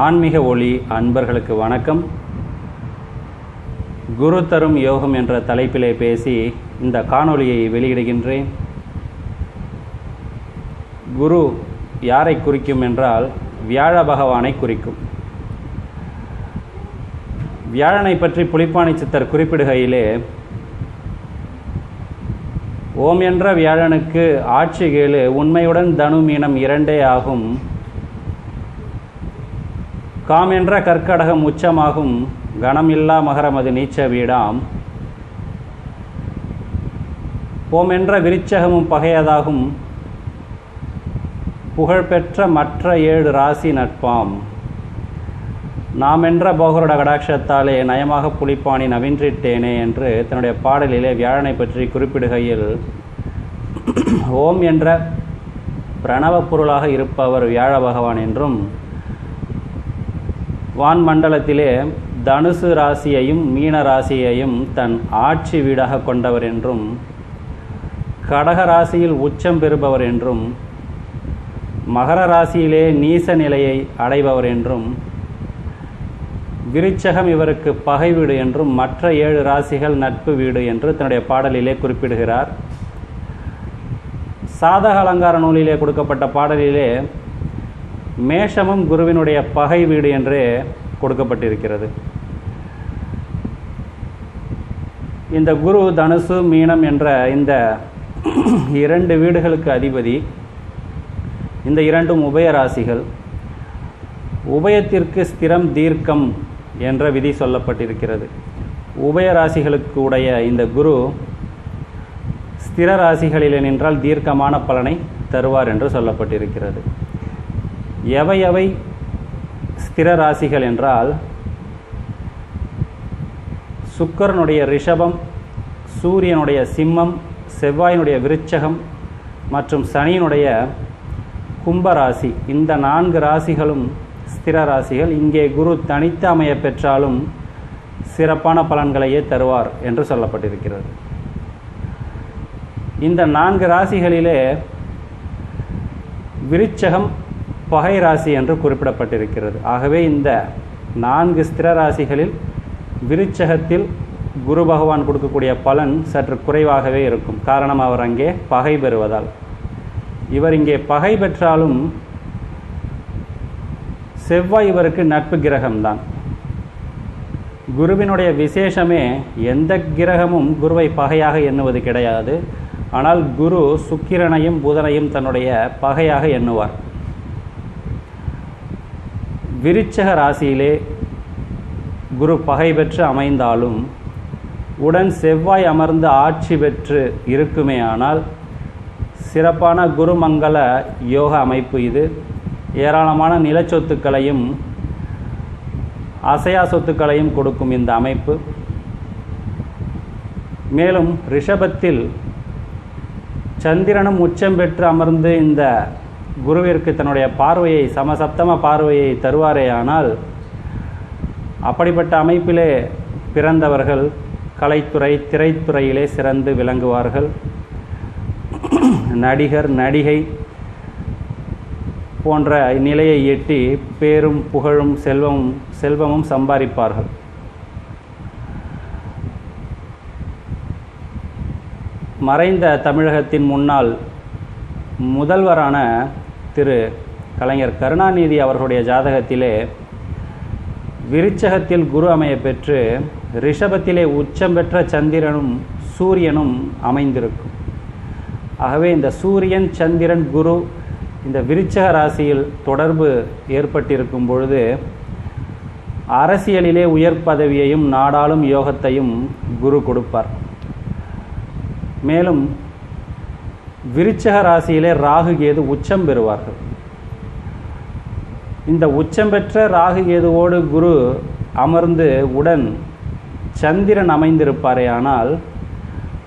ஆன்மீக ஒளி அன்பர்களுக்கு வணக்கம். குரு தரும் யோகம் என்ற தலைப்பிலே பேசி இந்த காணொளியை வெளியிடுகின்றேன். குரு யாரை குறிக்கும் என்றால் வியாழ பகவானை குறிக்கும். வியாழனை பற்றி புலிப்பாணி சித்தர் குறிப்பிடுகையிலே ஓம் என்ற வியாழனுக்கு ஆட்சி கேளு உண்மையுடன் தனு மீனம் இரண்டே ஆகும். காம் என்ற கற்கடகம் உச்சமாகும் கணமில்லா மகரமது நீச்ச வீடாம். ஓம் என்ற விருச்சகமும் பகையதாகும் புகழ்பெற்ற மற்ற ஏழு ராசி நட்பாம். நாம் என்ற போகரோட கடாட்சத்தாலே நயமாக புலிப்பாணி நவின்றிட்டேனே என்று தன்னுடைய பாடலிலே வியாழனை பற்றி குறிப்பிடுகையில் ஓம் என்ற பிரணவ பொருளாக இருப்பவர் வியாழ பகவான் என்றும் வான் மண்டலத்திலே தனுசு ராசியையும் மீன ராசியையும் தன் ஆட்சி வீடாக கொண்டவர் என்றும் கடக ராசியில் உச்சம் பெறுபவர் என்றும் மகர ராசியிலே நீச நிலையை அடைபவர் என்றும் விருச்சகம் இவருக்கு பகை வீடு என்றும் மற்ற ஏழு ராசிகள் நட்பு வீடு என்று தன்னுடைய பாடலிலே குறிப்பிடுகிறார். சாதக அலங்கார நூலிலே கொடுக்கப்பட்ட பாடலிலே மேஷமும் குருவினுடைய பகை வீடு என்றே கொடுக்கப்பட்டிருக்கிறது. இந்த குரு தனுசு மீனம் என்ற இந்த இரண்டு வீடுகளுக்கு அதிபதி இந்த இரண்டும் உபய ராசிகள். உபயத்திற்கு ஸ்திரம் தீர்க்கம் என்ற விதி சொல்லப்பட்டிருக்கிறது. உபய ராசிகளுக்கு உடைய இந்த குரு ஸ்திர ராசிகளில் நின்றால் தீர்க்கமான பலனை தருவார் என்று சொல்லப்பட்டிருக்கிறது. எவை எவை ஸ்திர ராசிகள் என்றால் சுக்கரனுடைய ரிஷபம் சூரியனுடைய சிம்மம் செவ்வாயினுடைய விருச்சகம் மற்றும் சனியினுடைய கும்பராசி இந்த நான்கு ராசிகளும் ஸ்திர ராசிகள். இங்கே குரு தனித்து அமைய பெற்றாலும் சிறப்பான பலன்களையே தருவார் என்று சொல்லப்பட்டிருக்கிறது. இந்த நான்கு ராசிகளிலே விருச்சகம் பகை ராசி என்று குறிப்பிடப்பட்டிருக்கிறது. ஆகவே இந்த நான்கு ஸ்திர ராசிகளில் விருச்சகத்தில் குரு பகவான் கொடுக்கக்கூடிய பலன் சற்று குறைவாகவே இருக்கும். காரணம் அவர் அங்கே பகை பெறுவதால். இவர் இங்கே பகை பெற்றாலும் செவ்வாய் இவருக்கு நட்பு கிரகம்தான். குருவினுடைய விசேஷமே எந்த கிரகமும் குருவை பகையாக எண்ணுவது கிடையாது. ஆனால் குரு சுக்கிரனையும் புதனையும் தன்னுடைய பகையாக எண்ணுவார். விருச்சக ராசியிலே குரு பகை பெற்று அமைந்தாலும் உடன் செவ்வாய் அமர்ந்து ஆட்சி பெற்று இருக்குமே ஆனால் சிறப்பான குருமங்கள யோக அமைப்பு இது. ஏராளமான நிலச்சொத்துக்களையும் அசையா சொத்துக்களையும் கொடுக்கும் இந்த அமைப்பு. மேலும் ரிஷபத்தில் சந்திரனும் உச்சம் பெற்று அமர்ந்து இந்த குருவிற்கு தன்னுடைய பார்வையை சமசப்தம பார்வையை தருவாரே ஆனால் அப்படிப்பட்ட அமைப்பிலே பிறந்தவர்கள் கலைத்துறை திரைத்துறையிலே சிறந்து விளங்குவார்கள். நடிகர் நடிகை போன்ற நிலையை எட்டி பேரும் புகழும் செல்வமும் செல்வமும் சம்பாதிப்பார்கள். மறைந்த தமிழகத்தின் முன்னாள் முதல்வரான திரு கலைஞர் கருணாநிதி அவர்களுடைய ஜாதகத்திலே விருச்சகத்தில் குரு அமைய பெற்று ரிஷபத்திலே உச்சம் பெற்ற சந்திரனும் சூரியனும் அமைந்திருக்கும். ஆகவே இந்த சூரியன் சந்திரன் குரு இந்த விருச்சக ராசியில் தொடர்பு ஏற்பட்டிருக்கும் பொழுது அரசியலிலே உயர் பதவியையும் நாடாளும் யோகத்தையும் குரு கொடுப்பார். மேலும் விருச்சக ராசியிலே ராகு கேது உச்சம் பெறுவார்கள். இந்த உச்சம் பெற்ற ராகு கேதுவோடு குரு அமர்ந்து உடன் சந்திரன் அமைந்திருப்பாரே ஆனால்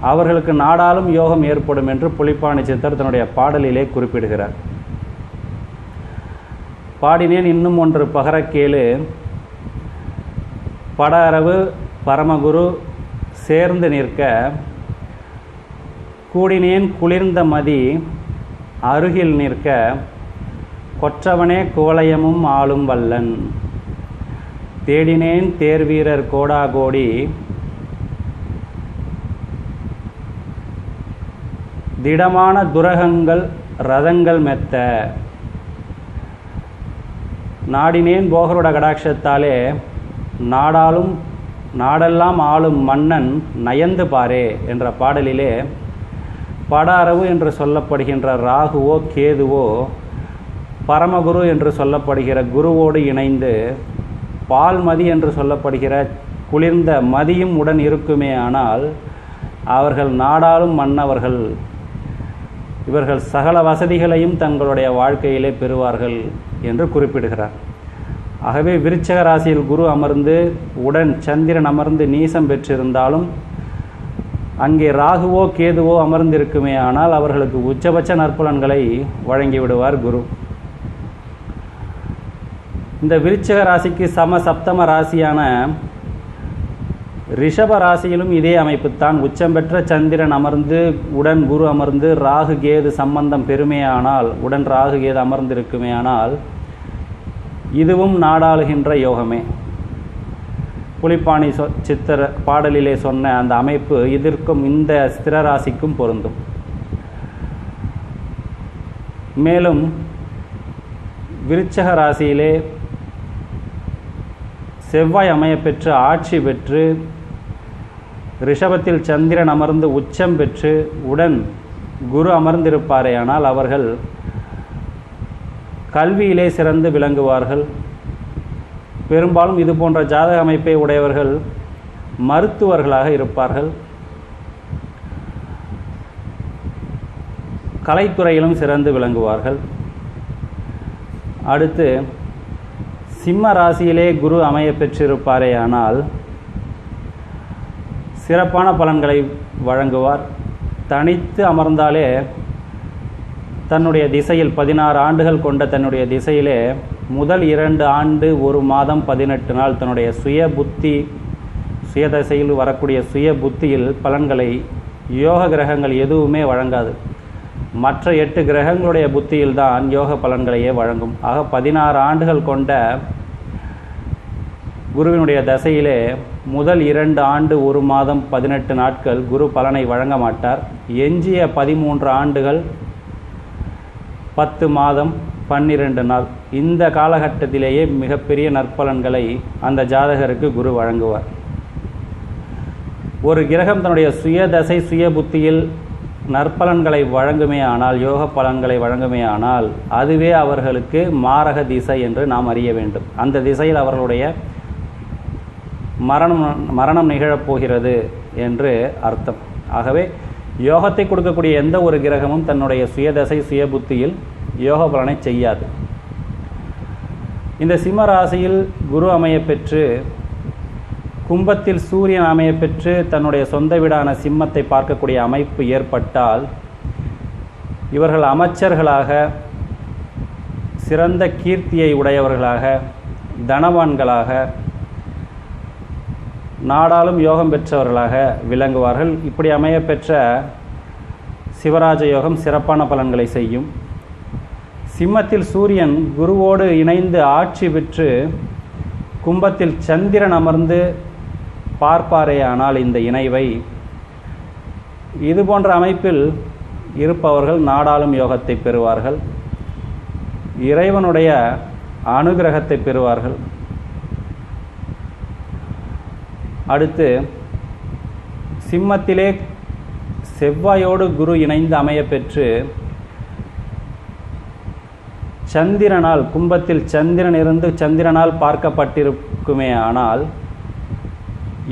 அவர்களுக்கு நாடாளும் யோகம் ஏற்படும் என்று புலிப்பாணி சித்தர் தன்னுடைய பாடலிலே குறிப்பிடுகிறார். பாடினேன் இன்னும் ஒன்று பகரக்கேளு. பட அரவு பரமகுரு சேர்ந்து நிற்க கூடினேன் குளிர்ந்த மதி அருகில் நிற்க கொற்றவனே கோலயமும் ஆளும் வல்லன். தேடினேன் தேர்வீரர் கோடாகோடி திடமான துரகங்கள் ரதங்கள் மெத்த. நாடினேன் போகரோட கடாட்சத்தாலே நாடாலும் நாடெல்லாம் ஆளும் மன்னன் நயந்து பாரே என்ற பாடலிலே படாரவு என்று சொல்லப்படுகின்ற ராகுவோ கேதுவோ பரமகுரு என்று சொல்லப்படுகிற குருவோடு இணைந்து பால்மதி என்று சொல்லப்படுகிற குளிர்ந்த மதியும் உடன் இருக்குமே ஆனால் அவர்கள் நாடாளும் மன்னவர்கள். இவர்கள் சகல வசதிகளையும் தங்களுடைய வாழ்க்கையிலே பெறுவார்கள் என்று குறிப்பிடுகிறார். ஆகவே விருச்சக ராசியில் குரு அமர்ந்து உடன் சந்திரன் அமர்ந்து நீசம் பெற்றிருந்தாலும் அங்கே ராகுவோ கேதுவோ அமர்ந்திருக்குமே ஆனால் அவர்களுக்கு உச்சபட்ச நற்பலன்களை வழங்கிவிடுவார் குரு. இந்த விருச்சக ராசிக்கு சம சப்தம ராசியான ரிஷப ராசியிலும் இதே அமைப்புத்தான். உச்சம் பெற்ற சந்திரன் அமர்ந்து உடன் குரு அமர்ந்து ராகு கேது சம்பந்தம் பெருமையானால் உடன் ராகு கேது அமர்ந்திருக்குமே ஆனால் இதுவும் நாடாளுகின்ற யோகமே. புலிப்பாணி சொ சித்திர பாடலிலே சொன்ன அந்த அமைப்பு இதற்கும் இந்த ஸ்திரராசிக்கும் பொருந்தும். மேலும் விருச்சக ராசியிலே செவ்வாய் அமையப்பெற்று ஆட்சி பெற்று ரிஷபத்தில் சந்திரன் அமர்ந்து உச்சம் பெற்று உடன் குரு அமர்ந்திருப்பாரேயானால் அவர்கள் கல்வியிலே சிறந்து விளங்குவார்கள். பெரும்பாலும் இது போன்ற ஜாதக அமைப்பை உடையவர்கள் மருத்துவர்களாக இருப்பார்கள். கலைத்துறையிலும் சிறந்து விளங்குவார்கள். அடுத்து சிம்ம ராசியிலே குரு அமைய பெற்றிருப்பாரே ஆனால் சிறப்பான பலன்களை வழங்குவார். தனித்து அமர்ந்தாலே தன்னுடைய திசையில் பதினாறு ஆண்டுகள் கொண்ட தன்னுடைய திசையிலே முதல் இரண்டு ஆண்டு ஒரு மாதம் பதினெட்டு நாள் தன்னுடைய சுய புத்தி சுயதசையில் வரக்கூடிய சுய புத்தியில் பலன்களை யோக கிரகங்கள் எதுவுமே வழங்காது. மற்ற எட்டு கிரகங்களுடைய புத்தியில் தான் யோக பலன்களையே வழங்கும். ஆக பதினாறு ஆண்டுகள் கொண்ட குருவினுடைய தசையிலே முதல் இரண்டு ஆண்டு ஒரு மாதம் பதினெட்டு நாட்கள் குரு பலனை வழங்க மாட்டார். எஞ்சிய பதிமூன்று ஆண்டுகள் பத்து மாதம் பன்னிரண்டு நாள். இந்த காலகட்டத்திலேயே மிகப்பெரிய நற்பலன்களை அந்த ஜாதகருக்கு குரு வழங்குவார். ஒரு கிரகம் தன்னுடைய சுயதசை சுய புத்தியில் நற்பலன்களை வழங்குமே ஆனால் யோக பலன்களை வழங்குமே ஆனால் அதுவே அவர்களுக்கு மாரக திசை என்று நாம் அறிய வேண்டும். அந்த திசையில் அவர்களுடைய மரணம் மரணம் நிகழப்போகிறது என்று அர்த்தம். ஆகவே யோகத்தை கொடுக்கக்கூடிய எந்த ஒரு கிரகமும் தன்னுடைய சுயதசை சுய புத்தியில் யோக பலனை செய்யாது. இந்த சிம்ம ராசியில் குரு அமைய பெற்று கும்பத்தில் சூரியன் அமைய பெற்று தன்னுடைய சொந்த வீடான சிம்மத்தை பார்க்கக்கூடிய அமைப்பு ஏற்பட்டால் இவர்கள் அமைச்சர்களாக சிறந்த கீர்த்தியை உடையவர்களாக தனவான்களாக நாடாலும் யோகம் பெற்றவர்களாக விளங்குவார்கள். இப்படி அமைய பெற்ற சிவராஜ யோகம் சிறப்பான பலன்களை செய்யும். சிம்மத்தில் சூரியன் குருவோடு இணைந்து ஆட்சி பெற்று கும்பத்தில் சந்திரன் அமர்ந்து பார்ப்பாரே ஆனால் இந்த இணைவை. இது போன்ற அமைப்பில் இருப்பவர்கள் நாடாளும் யோகத்தை பெறுவார்கள். இறைவனுடைய அனுகிரகத்தை பெறுவார்கள். அடுத்து சிம்மத்திலே செவ்வாயோடு குரு இணைந்து அமைய பெற்று சந்திரனால் கும்பத்தில் சந்திரன் இருந்து சந்திரனால் பார்க்கப்பட்டிருக்குமே ஆனால்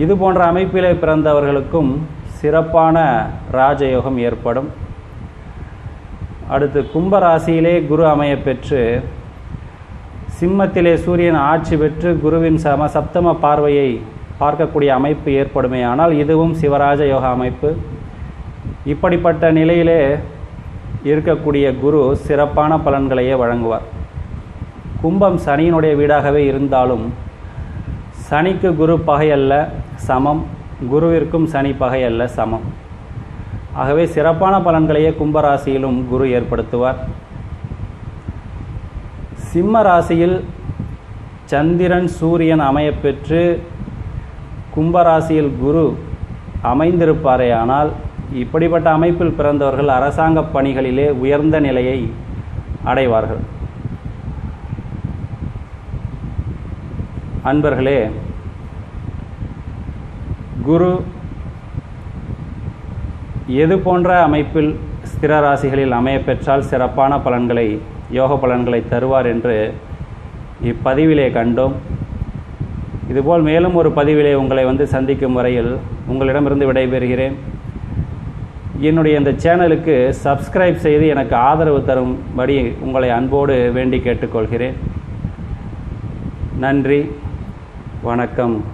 இது போன்ற அமைப்பிலே பிறந்தவர்களுக்கும் சிறப்பான ராஜயோகம் ஏற்படும். அடுத்து கும்பராசியிலே குரு அமைய பெற்று சிம்மத்திலே சூரியன் ஆட்சி பெற்று குருவின் சம சப்தம பார்வையை பார்க்கக்கூடிய அமைப்பு ஏற்படுமே ஆனால் இதுவும் சிவராஜ யோகா அமைப்பு. இப்படிப்பட்ட நிலையிலே இருக்கக்கூடிய குரு சிறப்பான பலன்களையே வழங்குவார். கும்பம் சனியினுடைய வீடாகவே இருந்தாலும் சனிக்கு குரு பகை அல்ல சமம். குருவிற்கும் சனி பகை அல்ல சமம். ஆகவே சிறப்பான பலன்களையே கும்பராசியிலும் குரு ஏற்படுத்துவார். சிம்ம ராசியில் சந்திரன் சூரியன் அமையப்பெற்று கும்பராசியில் குரு அமைந்திருப்பாரே ஆனால் இப்படிப்பட்ட அமைப்பில் பிறந்தவர்கள் அரசாங்க பணிகளிலே உயர்ந்த நிலையை அடைவார்கள். அன்பர்களே குரு எது போன்ற அமைப்பில் ஸ்திர ராசிகளில் அமையப்பெற்றால் சிறப்பான பலன்களை யோக பலன்களை தருவார் என்று இப்பதிவிலே கண்டோம். இதுபோல் மேலும் ஒரு பதிவிலே உங்களை வந்து சந்திக்கும் வரையில் உங்களிடமிருந்து விடைபெறுகிறேன். என்னுடைய இந்த சேனலுக்கு சப்ஸ்கிரைப் செய்து எனக்கு ஆதரவு தரும்படி உங்களை அன்போடு வேண்டி கேட்டுக்கொள்கிறேன். நன்றி. வணக்கம்.